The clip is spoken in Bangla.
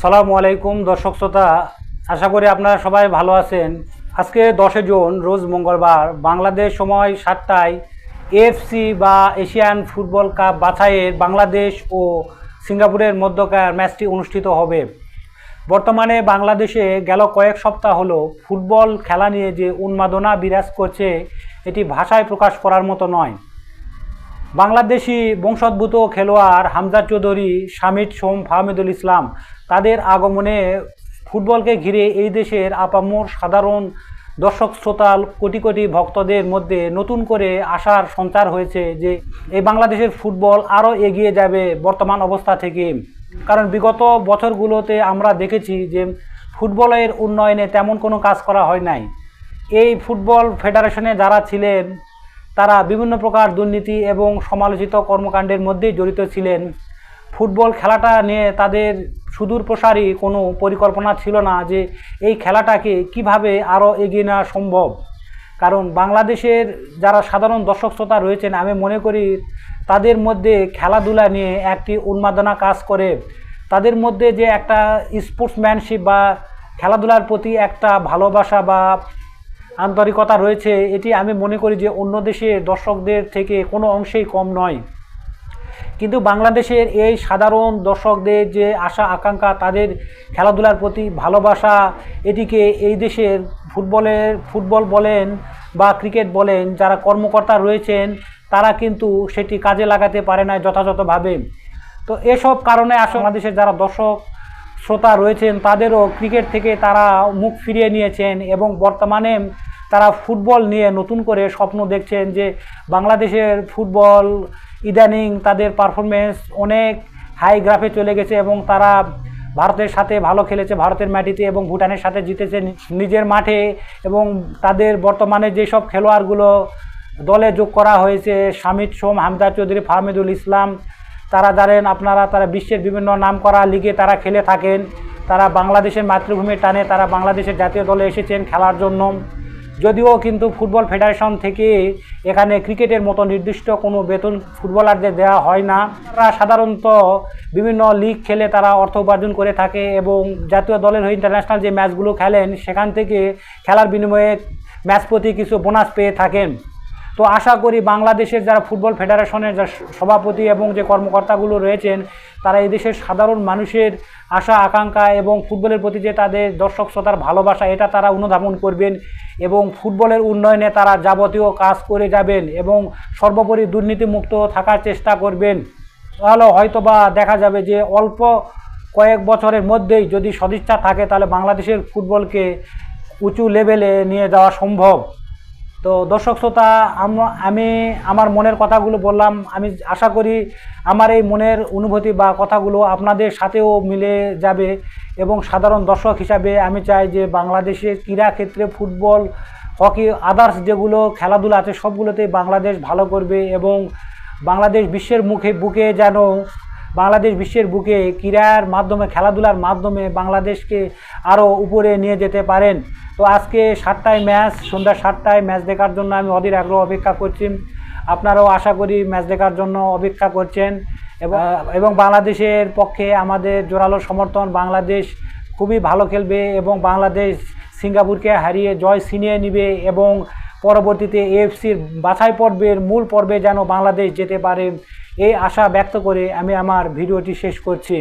সালামু আলাইকুম, দর্শক শ্রোতা। আশা করি আপনারা সবাই ভালো আছেন। আজকে দশে জুন, রোজ মঙ্গলবার, বাংলাদেশ সময় সাতটায় এএফসি বা এশিয়ান ফুটবল কাপ বাছাইয়ের বাংলাদেশ ও সিঙ্গাপুরের মধ্যকার ম্যাচটি অনুষ্ঠিত হবে। বর্তমানে বাংলাদেশে গেল কয়েক সপ্তাহ হলো ফুটবল খেলা নিয়ে যে উন্মাদনা বিরাজ করছে, এটি ভাষায় প্রকাশ করার মতো নয়। বাংলাদেশি বংশোদ্ভূত খেলোয়াড় হামজা চৌধুরী, শামিদ সোম ফাহমিদুল ইসলাম তাদের আগমনে ফুটবলকে ঘিরে এই দেশের আপামর সাধারণ দর্শক শ্রোতা কোটি কোটি ভক্তদের মধ্যে নতুন করে আশার সঞ্চার হয়েছে যে এই বাংলাদেশের ফুটবল আরও এগিয়ে যাবে বর্তমান অবস্থা থেকে। কারণ বিগত বছরগুলোতে আমরা দেখেছি যে ফুটবলের উন্নয়নে তেমন কোনো কাজ করা হয় নাই। এই ফুটবল ফেডারেশনে যারা ছিলেন তারা বিভিন্ন প্রকার দুর্নীতি এবং সমালোচিত কর্মকাণ্ডের মধ্যেই জড়িত ছিলেন। ফুটবল খেলাটা নিয়ে তাদের সুদূর প্রসারী কোনো পরিকল্পনা ছিল না যে এই খেলাটাকে কীভাবে আরও এগিয়ে নেওয়া সম্ভব। কারণ বাংলাদেশের যারা সাধারণ দর্শক শ্রোতা রয়েছেন, আমি মনে করি তাদের মধ্যে খেলাধুলা নিয়ে একটি উন্মাদনা কাজ করে। তাদের মধ্যে যে একটা স্পোর্টসম্যানশিপ বা খেলাধুলার প্রতি একটা ভালোবাসা বা আন্তরিকতা রয়েছে, এটি আমি মনে করি যে অন্য দেশের দর্শকদের থেকে কোনো অংশেই কম নয়। কিন্তু বাংলাদেশের এই সাধারণ দর্শকদের যে আশা, আকাঙ্ক্ষা, তাদের খেলাধুলার প্রতি ভালোবাসা, এটিকে এই দেশের ফুটবলের, ফুটবল বলেন বা ক্রিকেট বলেন, যারা কর্মকর্তা রয়েছেন, তারা কিন্তু সেটি কাজে লাগাতে পারে না যথাযথভাবে। তো এসব কারণে আসলে বাংলাদেশের যারা দর্শক শ্রোতা রয়েছেন, তাদেরও ক্রিকেট থেকে তারা মুখ ফিরিয়ে নিয়েছেন এবং বর্তমানে তারা ফুটবল নিয়ে নতুন করে স্বপ্ন দেখছেন যে বাংলাদেশের ফুটবল ইদানিং তাদের পারফরমেন্স অনেক হাই গ্রাফে চলে গেছে এবং তারা ভারতের সাথে ভালো খেলেছে, ভারতের মাটিতে এবং ভুটানের সাথে জিতেছে নিজের মাঠে এবং তাদের বর্তমানে যেসব খেলোয়াড়গুলো দলে যোগ করা হয়েছে, শামিদ সোম হামদা চৌধুরী, ফাহমিদুল ইসলাম, তারা জানেন আপনারা, তারা বিশ্বের বিভিন্ন নামকরা লিগে তারা খেলে থাকেন। তারা বাংলাদেশের মাতৃভূমির টানে তারা বাংলাদেশের জাতীয় দলে এসেছেন খেলার জন্য। যদিও কিন্তু ফুটবল ফেডারেশন থেকে এখানে ক্রিকেটের মতো নির্দিষ্ট কোনো বেতন ফুটবলারদের দেওয়া হয় না। তারা সাধারণত বিভিন্ন লিগ খেলে তারা অর্থ উপার্জন করে থাকে এবং জাতীয় দলের হয়ে ইন্টারন্যাশনাল যে ম্যাচগুলো খেলেন, সেখান থেকে খেলার বিনিময়ে ম্যাচ প্রতি কিছু বোনাস পেয়ে থাকেন। তো আশা করি বাংলাদেশের যারা ফুটবল ফেডারেশনের যা সভাপতি এবং যে কর্মকর্তাগুলো রয়েছেন, তারা দেশের সাধারণ মানুষের আশা, আকাঙ্ক্ষা এবং ফুটবলের প্রতি যে তাদের দর্শক শ্রোতার ভালোবাসা, এটা তারা অনুধাবন করবেন। এবং ফুটবলের উন্নয়নে তারা যাবতীয় কাজ করে যাবেন এবং সর্বোপরি দুর্নীতিমুক্ত থাকার চেষ্টা করবেন। তাহলে হয়তোবা দেখা যাবে যে অল্প কয়েক বছরের মধ্যেই যদি সদিচ্ছা থাকে, তাহলে বাংলাদেশের ফুটবলকে উঁচু লেভেলে নিয়ে যাওয়া সম্ভব। তো দর্শক শ্রোতা, আমি আমার মনের কথাগুলো বললাম। আমি আশা করি আমার এই মনের অনুভূতি বা কথাগুলো আপনাদের সাথেও মিলে যাবে এবং সাধারণ দর্শক হিসাবে আমি চাই যে বাংলাদেশের ক্রীড়া ক্ষেত্রে ফুটবল, হকি আদার্স যেগুলো খেলাধুলা আছে, সবগুলোতেই বাংলাদেশ ভালো করবে এবং বাংলাদেশ বিশ্বের মুখে, বুকে যেন বাংলাদেশ বিশ্বের বুকে ক্রীড়ার মাধ্যমে, খেলাধুলার মাধ্যমে বাংলাদেশকে আরও উপরে নিয়ে যেতে পারেন। তো আজকে সাতটায় ম্যাচ, সন্ধ্যা সাতটায় ম্যাচ দেখার জন্য আমি অধীর আগ্রহ অপেক্ষা করছি। আপনারাও আশা করি ম্যাচ দেখার জন্য অপেক্ষা করছেন। এবং বাংলাদেশের পক্ষে আমাদের জোরালো সমর্থন, বাংলাদেশ খুবই ভালো খেলবে এবং বাংলাদেশ সিঙ্গাপুরকে হারিয়ে জয় ছিনিয়ে নিবে এবং পরবর্তীতে এএফসির বাছাই পর্বের মূল পর্বে যেন বাংলাদেশ যেতে পারে। এই আশা ব্যক্ত করে আমি আমার ভিডিওটি শেষ করছি।